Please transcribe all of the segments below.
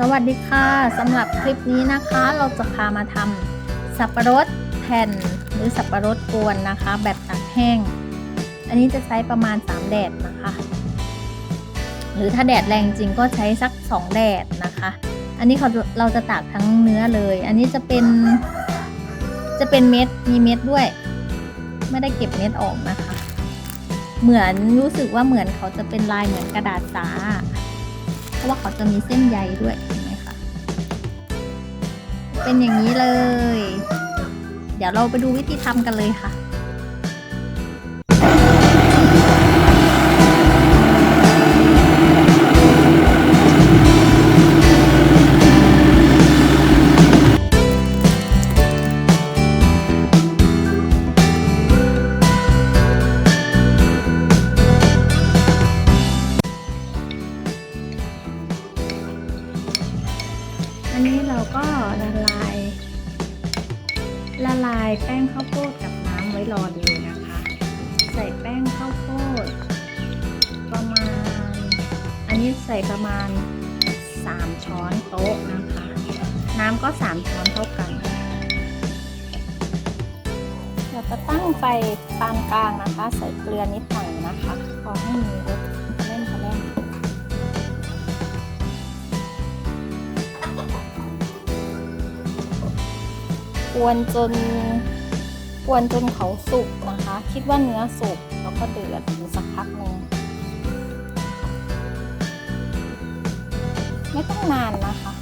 สวัสดีค่ะสำหรับคลิปนี้นะคะเราจะพามาทำสับปะรดแผ่นหรือสับปะรดกวนนะคะ แบบตากแห้ง อันนี้จะใช้ประมาณ 3 แดดนะคะ หรือถ้าแดดแรงจริงก็ใช้สัก 2 แดดนะคะ อันนี้เขาเราจะตากทั้งเนื้อเลย อันนี้จะเป็นจะเป็นเม็ดมีเม็ดด้วย ไม่ได้เก็บเม็ดออกนะคะ เหมือนรู้สึกว่าเหมือนเขาจะเป็นลายเหมือนกระดาษสา ว่าเขาจะมีเส้นใยด้วยเห็นไหมคะ เป็นอย่างนี้เลย เดี๋ยวเราไปดูวิธีทำกันเลยค่ะ ละลายแป้งข้าวโพดกับน้ำไว้รอเลยนะคะ ใส่แป้งข้าวโพด ประมาณ อันนี้ใส่ประมาณ 3 ช้อนโต๊ะนะคะ น้ำก็ 3 ช้อนเท่ากัน เราจะตั้งไฟปานกลางนะคะ ใส่เกลือนิดหน่อยนะคะพอให้มีรส กวนจนกวนจนเขาสุกนะคะ คิดว่าเนื้อสุกแล้วก็เดือดอยู่สักพักหนึ่งไม่ต้องนานนะคะ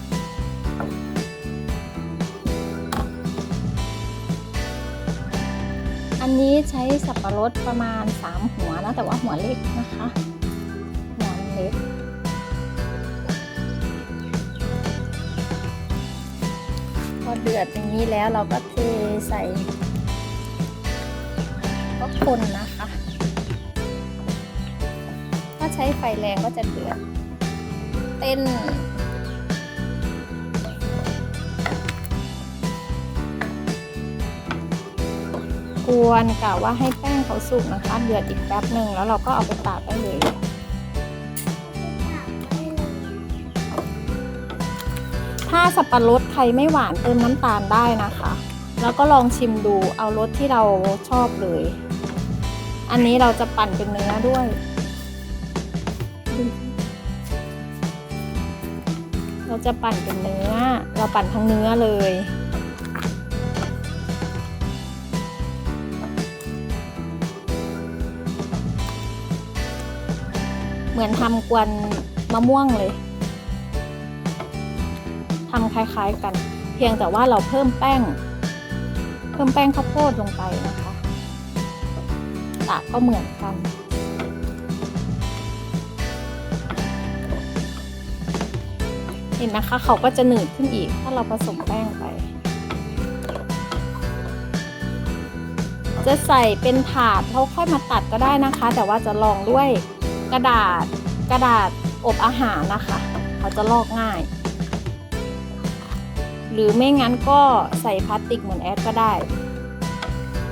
อันนี้ใช้สับปะรดประมาณ 3 หัวนะแต่ว่าหัวเล็กนะคะหัวเล็ก เดือดอย่างนี้แล้วเราก็เทใส่ก็คนนะคะ ถ้าใช้ไฟแรงก็จะเดือด เต้น กวนกะว่าให้แป้งเขาสุกนะคะ เดือดอีกแป๊บหนึ่งแล้วเราก็เอาไปตากได้เลยาสับปะรดใครไม่หวานเติมน้ำตาลได้นะคะ แล้วก็ลองชิมดูเอารสที่เราชอบเลย อันนี้เราจะปั่นเป็นเนื้อด้วย เราจะปั่นเป็นเนื้อ เราปั่นทั้งเนื้อเลยเหมือนทำกวนมะม่วงเลย ทำคล้าย ๆกัน เพียงแต่ว่าเราเพิ่มแป้ง เพิ่มแป้งข้าวโพดลงไปนะคะตากก็เหมือนกันเห็นไหมคะเขาก็จะหนืดขึ้นอีก ถ้าเราผสมแป้งไป จะใส่เป็นถาดแล้วค่อยมาตัดก็ได้นะคะ แต่ว่าจะลองด้วยกระดาษกระดาษอบอาหารนะคะ เขาจะลอกง่าย หรือไม่งั้นก็ใส่พลาสติกเหมือนแอดก็ได้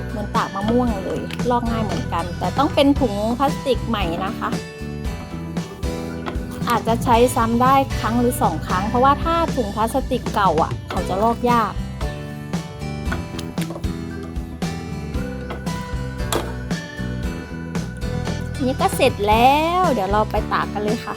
เหมือนตากมะม่วงเลย ลอกง่ายเหมือนกัน แต่ต้องเป็นถุงพลาสติกใหม่นะคะ อาจจะใช้ซ้ำได้ครั้งหรือสองครั้ง เพราะว่าถ้าถุงพลาสติกเก่าอะ เขาจะลอกยากนี่ก็เสร็จแล้ว เดี๋ยวเราไปตากกันเลยค่ะ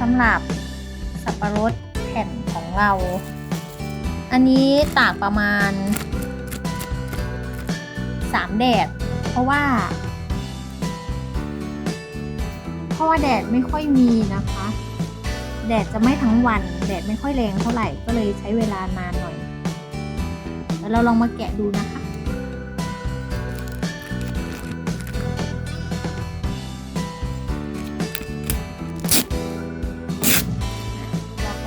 สำหรับสับปะรดแผ่นของเรา อันนี้ตากประมาณ 3 แดด เพราะว่า เพราะว่าแดดไม่ค่อยมีนะคะ แดดจะไม่ทั้งวัน แดดไม่ค่อยแรงเท่าไหร่ ก็เลยใช้เวลานานหน่อย แล้วเราลองมาแกะดูนะคะ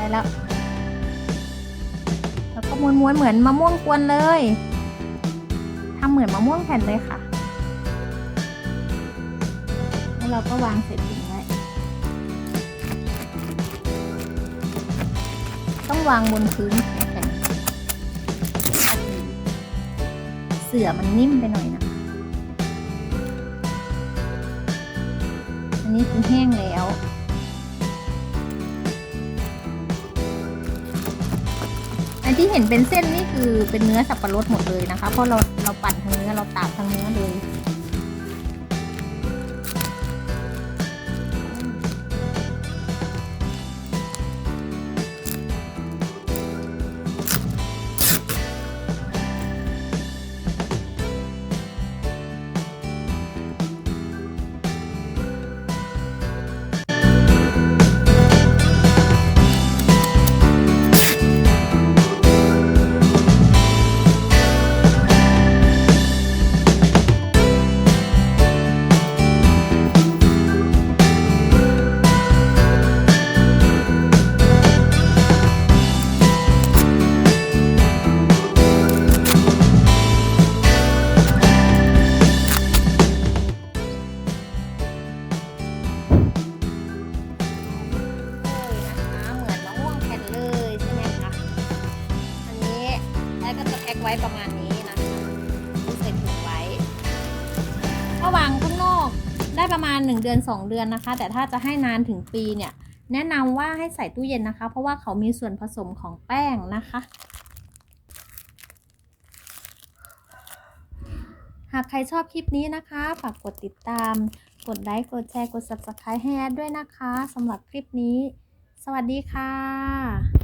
ได้แล้ว แล้วก็ม้วนๆเหมือนมะม่วงกวนเลยทำเหมือนมะม่วงแผ่นเลยค่ะ แล้วเราก็วางเสร็จถุงไว้ต้องวางบนพื้นแข็งๆเสื่อมันนิ่มไปหน่อยนะอันนี้คือแห้งแล้ว ที่เห็นเป็นเส้นนี่คือเป็นเนื้อสับปะรดหมดเลยนะคะ เพราะเราเราปั่นทั้งเนื้อเราตากทั้งเนื้อเลยเลย ไว้ประมาณนี้นะคะใส่ถุงไว้ก็วางข้างนอกได้ประมาณ 1 เดือน 2 เดือนนะคะ แต่ถ้าจะให้นานถึงปีเนี่ย แนะนำว่าให้ใส่ตู้เย็นนะคะ เพราะว่าเขามีส่วนผสมของแป้งนะคะ หากใครชอบคลิปนี้นะคะ ฝากกดติดตาม กดไลค์ กดแชร์ กด subscribe ให้แอดด้วยนะคะสำหรับคลิปนี้ สวัสดีค่ะ